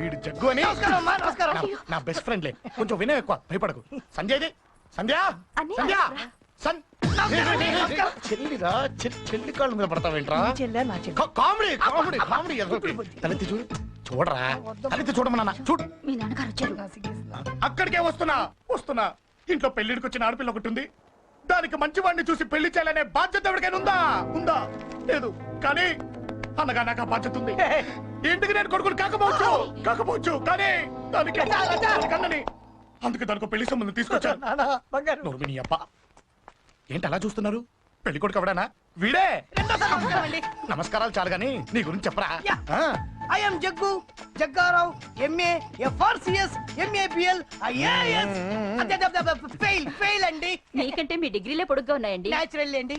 వీడు జగ్గు అని. నమస్కారం అమ్మా నమస్కారం. నా- నా బెస్ట్ ఫ్రెండ్లే కొంచెం వినే ఎక్కువ భయపడకు. సంధ్యది సంధ్య. అన్నయ్య, సంధ్య. రా. సన్ చెల్లిరా చెల్లి చెల్లి కాళ్ళ మీద పడతావేంట్రా చెల్లె నా చెల్లె కా- కామెడీ కామెడీ కామెడీ ఎదోటి. తలెత్తి చూడు. చూడరా? తలెత్తి చూడమన్నా చూడు. మీ నాన్నగారు వచ్చారు. అక్కడికే వస్తున్నా వస్తున్నా. ఇంట్లో పెళ్ళిడికి వచ్చిన ఆడపిల్ల ఒకటి ఉంది. దానికి మంచి వాడిని చూసి పెళ్ళి చేయాలనే బాధ్యత ఎవరికైనా ఉందా? ఉందా? లేదు. కానీ అనగా నాకు ఆ బాధ్యత ఉంది. ఇంటికి నేను కొడుకుని కాకపోవచ్చు? కాకపోవచ్చు. కానీ దానికి అన్నని అందుకే దానికి పెళ్ళి సంబంధం తీసుకొచ్చాను. నానా బంగారు. నోరు నీ అప్ప ఏంటి అలా చూస్తున్నారు? పెళ్ళి కొడుకు ఎవడానా? వీడే. నమస్కారాలు చాలు గాని నీ గురించి చెప్పరా? I'm Jaggu Jaggarao MA FRCS MABL IAS fail fail అండి. మీకంటే మీ డిగ్రీలే పొడుగ్గా ఉన్నాయండి. న్యాచురల్ అండి.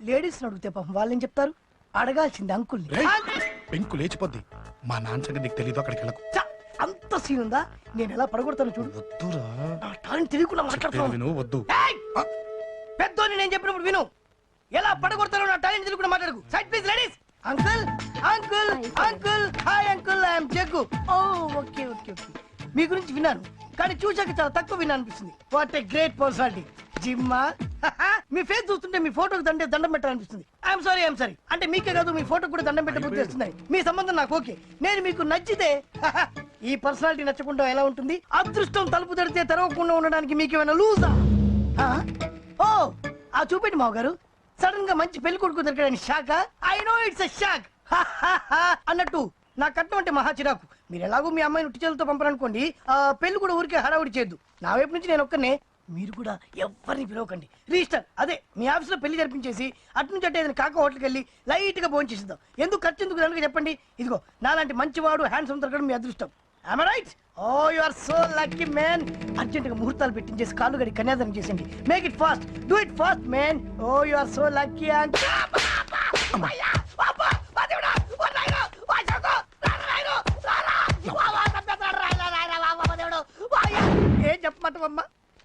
లేడీస్ అడిగితే పాపం వాళ్ళేం చెప్తారు? అడగాల్సింది అంకుల్ని. రేయ్, పెంకు లేచిపోద్ది. మా నాన్న సంగతి నీకు తెలీదు అక్కడికి వెళ్ళకు. అంత సీన్ ఉందా? నేను ఎలా పడగొడతాను చూడు. వద్దురా. నా టాలెంట్ తెలియకుండా మాట్లాడుతున్నాను విను వద్దు! పెద్దోని నేను చెప్పినప్పుడు విను. ఎలా పడగొడతారో నా టాలెంట్ తెలియకుండా మాట్లాడకు. Side please ladies uncle uncle uncle hi uncle I'm Jaggu oh okay okay okay మీ గురించి విన్నాను. కానీ చూశాక చాలా తక్కువ విన్నాను అనిపిస్తుంది. వాట్ ఏ గ్రేట్ పర్సనాలిటీ జిమ్మా. మీ ఫేస్ చూస్తుంటే మీ ఫోటోకి దండే దండం పెట్టాలనిపిస్తుంది. ఐఎమ్ సారీ ఐఎమ్ సారీ అంటే మీకే కాదు మీ ఫోటో కూడా దండం పెట్టే బుద్ధి వస్తున్నాయి. మీ సంబంధం నాకు ఓకే. నేను మీకు నచ్చితే ఈ పర్సనాలిటీ నచ్చకుండా ఎలా ఉంటుంది? అదృష్టం తలుపు తెరితే తెరవకుండా ఉండడానికి మీకు ఏమైనా లూజా ఆ? ఓ ఆ చూపెట్టి మావు గారు సడన్గా మంచి పెళ్ళి కొడుకు దొరకడానికి shock I know it's shock అన్నట్టు నా కట్నం అంటే మహా చిరాకు. మీరు ఎలాగో మీ అమ్మాయిని ఉట్టిచేలతో పంపరనుకోండి ఆ పెళ్ళి కూడా ఊరికే హడావుడి చేయద్దు. నా వైపు నుంచి నేను ఒక్కనే మీరు కూడా ఎవరిని పిలవకండి. రిజిస్టర్ అదే మీ ఆఫీస్లో పెళ్ళి జరిపించేసి అటు నుంచి అంటే ఏదైనా కాక హోటల్కి వెళ్ళి లైట్గా భోజనం చేసిద్దాం. ఎందుకు ఖర్చు ఎందుకు కనుక చెప్పండి? ఇదిగో నాలాంటి మంచివాడు హ్యాండ్సమ్ దొరకడం మీ అదృష్టం. I right oh you are so lucky man అర్జెంట్గా ముహూర్తాలు పెట్టించేసి కాళ్ళు గడి కన్యాదానం చేసేయండి. Make it fast do it fast man oh you are so lucky and ఏం చెప్పమంటావమ్మా?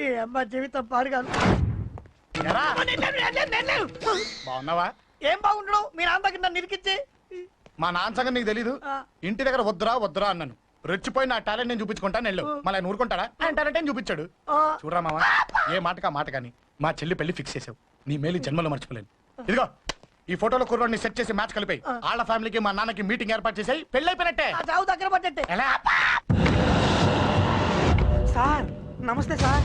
ఈ అమ్మ జీవితం ఎరా. లేను. బాగున్నావా? ఏం బాగుండడం? అందరికి నన్ను నిరికిచ్చి మా నాన్న సంగతి నీకు తెలీదు. ఆ. ఇంటి దగ్గర వద్దురా వద్దురా అన్నాను. రెచ్చిపోయి నా టాలెంట్ నేను చూపించుకుంటాను వెళ్ళు. మళ్ళీ ఆయన ఊరుకుంటాడా? ఆయన టాలెంట్ ఏం చూపించాడు. ఆ, చూడరా మావా ఏ మాటకా మాట కానీ. మా చెల్లి పెళ్ళి ఫిక్స్ చేసావు. నీ మేలు ఈ జన్మలో మర్చిపోలేను. ఇదిగో ఈ ఫోటోలో కుర్రోడిని సెట్ చేసి మ్యాచ్ కలిపాయి. వాళ్ళ ఫ్యామిలీకి మా నాన్నకి మీటింగ్ ఏర్పాటు చేసాయి. పెళ్ళి అయిపోయినట్టే. ఆ చావు దగ్గర పడ్డట్టే. ఎలా? సార్ నమస్తే సార్.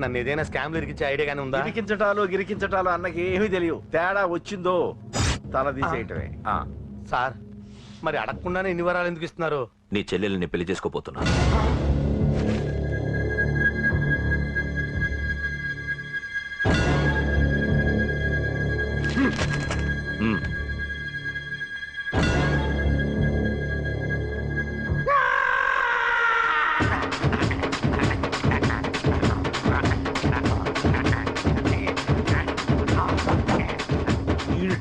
నన్ను ఏదైనా స్కామ్ ఇరికించే ఐడియా గానీ ఉందా? గిరికించటాలు గిరికించటాలు అన్నకి ఏమీ తెలియవు. తేడా వచ్చిందో తల తీసేయటమే. ఆ. సార్ మరి అడగకుండానే ఇన్ని వరాలు ఎందుకు ఇస్తున్నారు? నీ చెల్లెల్ని పెళ్ళి చేసుకోపోతున్నా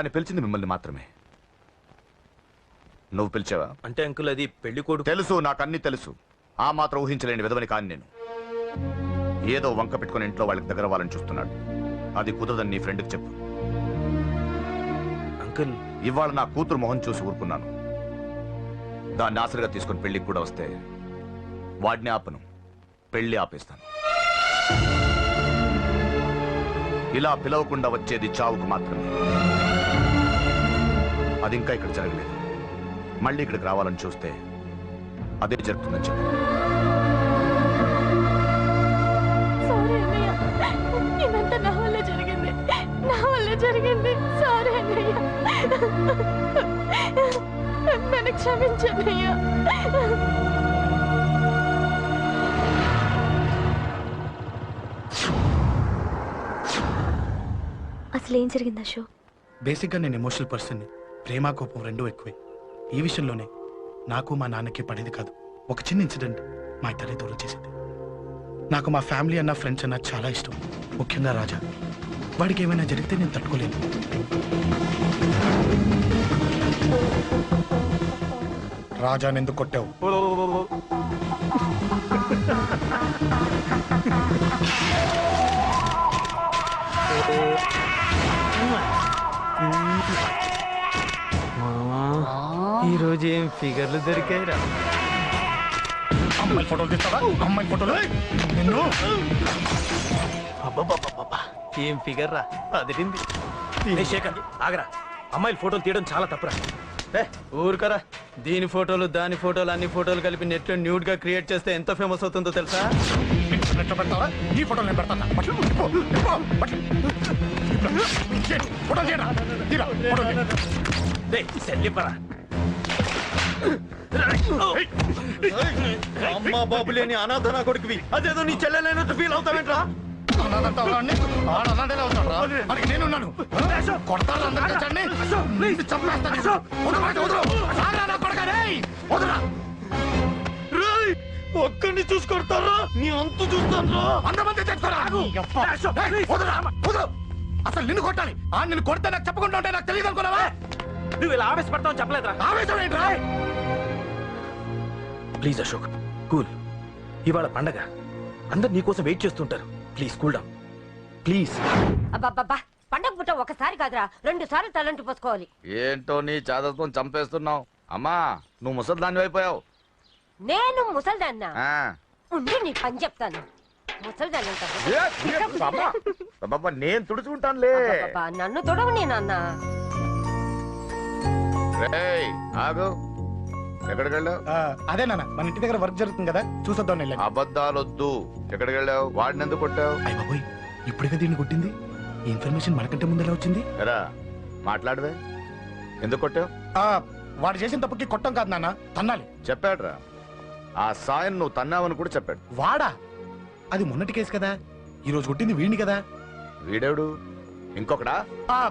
కానీ పిలిచింది మిమ్మల్ని మాత్రమే. నువ్వు పిలిచావా? అంటే అంకుల్ అది పెళ్ళి కొడుకు తెలుసు నాకు అన్ని తెలుసు. ఆ మాత్రం ఊహించలేని విధవని కాని నేను. ఏదో వంక పెట్టుకుని ఇంట్లో వాళ్ళకి దగ్గర వాళ్ళని చూస్తున్నాడు. అది కుదరదని నీ ఫ్రెండ్కి చెప్పు. అంకుల్ ఇవాళ నా కూతురు మొహం చూసి ఊరుకున్నాను. దాన్ని ఆసరిగా తీసుకుని పెళ్ళికి కూడా వస్తే వాడిని ఆపను. పెళ్ళి ఆపేస్తాను. ఇలా పిలవకుండా వచ్చేది చావుకు మాత్రమే. అది ఇంకా ఇక్కడ జరగలేదు. మళ్ళీ ఇక్కడికి రావాలని చూస్తే అదే జరుగుతుందని చెప్పు. జరిగింది. నా వల్ల జరిగింది. సారీ అన్నయ్య. నన్ను క్షమించన్నయ్య. అసలు ఏం జరిగింది అశోక్? బేసిక్గా నేను ఎమోషనల్ పర్సన్ని ప్రేమ కోపం రెండూ ఎక్కువే. ఈ విషయంలోనే నాకు మా నాన్నకి పడేది కాదు. ఒక చిన్న ఇన్సిడెంట్ మా ఇద్దరి దూరం చేసింది. నాకు మా ఫ్యామిలీ అన్న ఫ్రెండ్స్ అన్న చాలా ఇష్టం. ముఖ్యంగా రాజా. వాడికి ఏమైనా జరిగితే నేను తట్టుకోలేను. రాజా ఎందుకు కొట్టావు? ఈ రోజు ఏం ఫిగర్లు దొరికాయిరా. అమ్మాయి ఫోటోలు తీస్తావా? అమ్మాయి ఫోటోలు? నిన్ను? ఏం ఫిగర్ రా అదిరింది శేఖర్ ఆగరా. అమ్మాయిల ఫోటోలు తీయడం చాలా తప్పురా. ఏ, ఊరుకరా. దీని ఫోటోలు దాని ఫోటోలు అన్ని ఫోటోలు కలిపి నెట్లో న్యూడ్గా క్రియేట్ చేస్తే ఎంత ఫేమస్ అవుతుందో తెలుసా? నెట్లో పెడతావా? ఈ ఫోటోలు నేను పెడతాను? తీరా. సెల్లిపరా. అమ్మా బాబు లేని అనాథన కొడుకువి. అదేదో నీ చెల్లెలైనట్టు ఫీల్ అవుతావేంట్రా? నేనున్నాను. కొడతారా అందరికీ చంపేస్తాను. వదరు. ఒక్కడిని చూసుకొడతారా నీ అంతు చూస్తాను అంతమంది. అసలు నిన్ను కొట్టాలి. ఆ నిన్ను కొడితే నాకు చెప్పకుండా ఉంటే నాకు తెలియదు అనుకున్నావా? నువ్వు ఇలా ఆవేశపడతావు చెప్పలేదురా. ఆవేశం ఏంట్రా? Please Ashok cool. ఇవాళ పండగ. అందరు నీకోసం వెయిట్ చేస్తుంటారు. Please cool down. ప్లీజ్. అబ్బబ్బబ్బా పండగ పుట్ట ఒకసారి కాదురా రెండు సార్లు తలంటి పోసుకోవాలి. ఏంటో నీ చాదత్వం చంపేస్తున్నావు? అమ్మా నువ్వు ముసలిదాన్ని అయిపోయావు. నేను ముసల్దాన్న? ఆ. ఉండి నీ పని చెప్తాను. ముసల్దాన్ని నేను తుడుచుకుంటానులే. నన్ను తొడవు నేను అన్న రేయ్ ఆగు. ఎక్కడికి వెళ్ళావు? ఆ, అదే నాన్న మన ఇంటి దగ్గర వర్క్ జరుగుతుంది కదా చూసొద్దాం వెళ్ళాను. అబద్ధాలొద్దు. ఎక్కడికి వెళ్ళావు? వాడిని ఎందుకు కొట్టావు? అయ్య బాబోయ్ దీన్ని కొట్టింది. ఈ ఇన్ఫర్మేషన్ మనకంటే ముందు ఎలా వచ్చింది? ఎరా మాట్లాడవే. ఎందుకు కొట్టావు? ఆ, వాడు చేసిన తప్పుకి కొట్టం కాదు నాన్న తన్నాలి. చెప్పాడురా. ఆ సాయం నువ్వు తన్నావని కూడా చెప్పాడు. వాడా? అది మొన్నటి కేసు కదా ఈ రోజు కొట్టింది వీడిని కదా. వీడెవడు? ఇంకొకడా? ఆ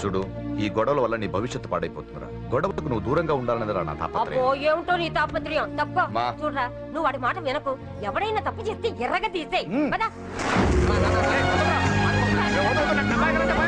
చూడు ఈ గొడవల వల్ల నీ భవిష్యత్తు పాడైపోతుందిరా గొడవకు నువ్వు దూరంగా ఉండాలనేదిరా నా అబ్బో తాపత్రయం ఏమిటో నీ తాపత్రయం తప్ప మా. చూడరా నువ్వు వాడి మాట వినకు ఎవడైనా తప్పు చేస్తే ఎర్రగా తీసేయ్. పద. ఎలా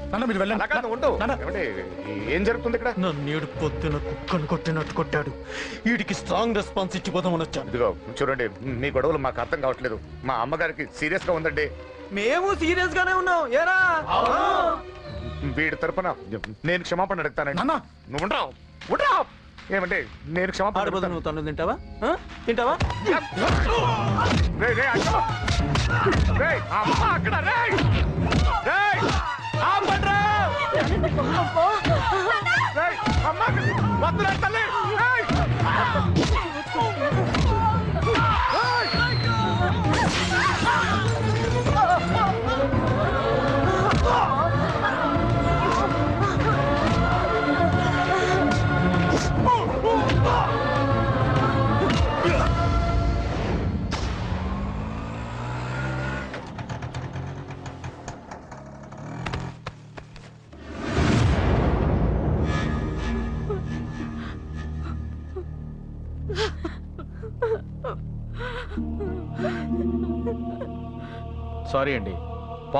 నాన్న మీరు వెళ్ళండి. అలా కాదు ఉండు. నాన్న. ఏమండి, ఏం జరుగుతుంది ఇక్కడ? నన్ను పొద్దున కుక్కను కొట్టినట్టు కొట్టాడు. వీడికి స్ట్రాంగ్ రెస్పాన్స్ ఇచ్చిపోదామని వచ్చాను. ఇదిగో చూడండి మీ గొడవలు మాకు అర్థం కావట్లేదు. మా అమ్మగారికి సీరియస్గా ఉందండి. మేము సీరియస్ గానే ఉన్నాం. ఏరా? వీడి తరపున నేను క్షమాపణ అడుగుతానండి. నాన్న. నువ్వు ఉండరావు ఉండరావు ఏమంటే నేను క్షమాపణ ఆడబోదు అడుగుతాను. నువ్వు తను తింటావా? ఆ? తింటావా? రేయ్, రేయ్, అక్కడ. రేయ్, అమ్మ అక్కడ, రేయ్. రేయ్, ఆపండ్రా. రేయ్, అమ్మ అక్కడ. వద్దురా తల్లి.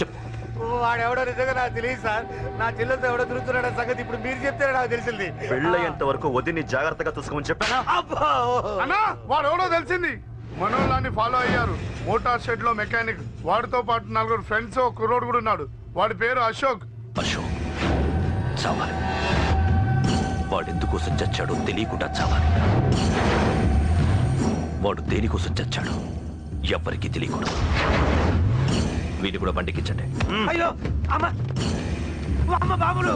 చెప్పు. వాడెవడో నిజంగా నాకు తెలియదు సార్. నా చెల్లెలతో ఎవడో తిరుగుతున్నాడు సంగతి ఇప్పుడు మీరు చెప్తే నాకు తెలిసింది. పెళ్ళయ్యేంత వరకు వదిని జాగ్రత్తగా చూసుకోమని చెప్పానా? అబ్బా! అన్నా వాడు ఎవడో తెలిసింది. మనోళ్ళని ఫాలో అయ్యారు. మోటార్ షెడ్లో మెకానిక్. వాడితో పాటు నలుగురు ఫ్రెండ్స్ ఒక కుర్రోడు కూడా ఉన్నాడు. వాడి పేరు అశోక్. అశోక్. చావాలి. వాడు ఎందుకోసం చచ్చాడో తెలియకుండా చావాలి. వాడు దేనికోసం చచ్చాడో? ఎవ్వరికీ తెలియకూడదు. వీటి కూడా బండికించండి అయ్యో అమ్మ. అమ్మ బాబులు.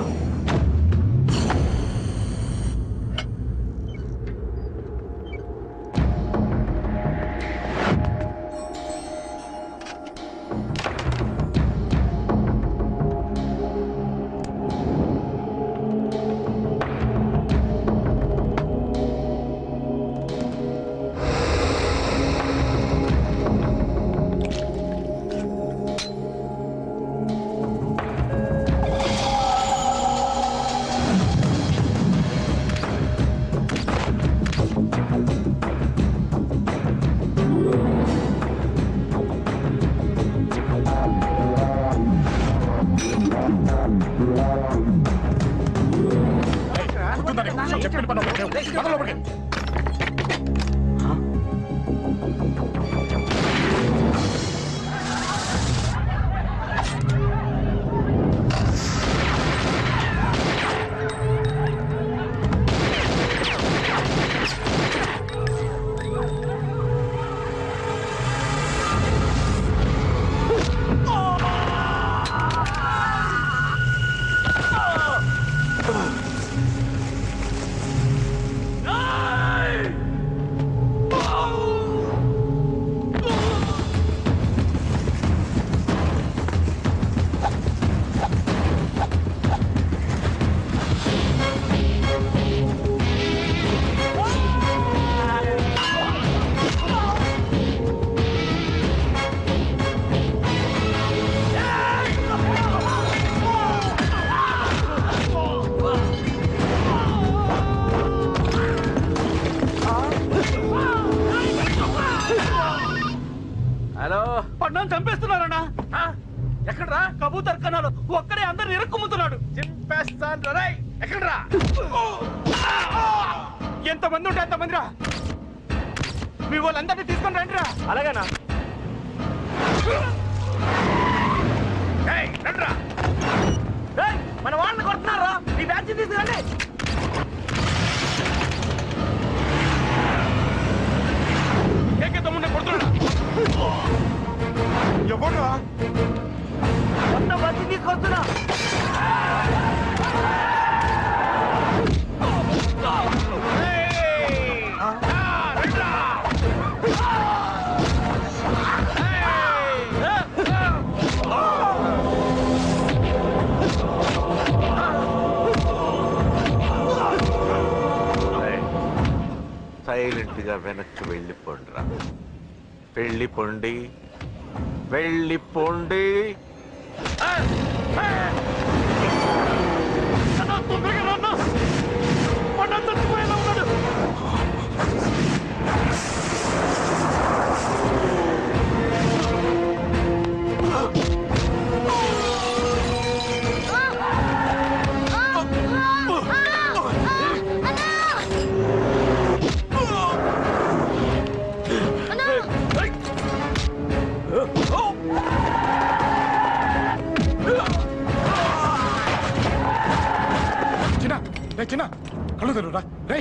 హలో. పడ్డాను చంపేస్తున్నారన్నా. ఎక్కడ్రా? కబూతర్ కన్నాడు ఒక్కడే అందరిని ఇరుక్కుముతున్నాడు చింపేస్తాను రై ఎక్కడ్రా? ఎంతమంది ఉంటే అంతమంది రా మీ వాళ్ళందరినీ తీసుకొని రండి రా అలాగేనా రండ్రా. మన వాళ్ళని కొడుతున్నారా? ఈ బ్యాచ్ తీసుకురండి. ఏకే తమ్ముడిని కొడుతున్నా ఎవరు మొత్తం బస్సు తీసుకొస్తున్నా సైలెంట్గా వెనక్కి వెళ్ళిపోండిరా. వెళ్ళిపోండి వెళ్ళిపోండి చిన్న కళ్ళు తెరురా రే రే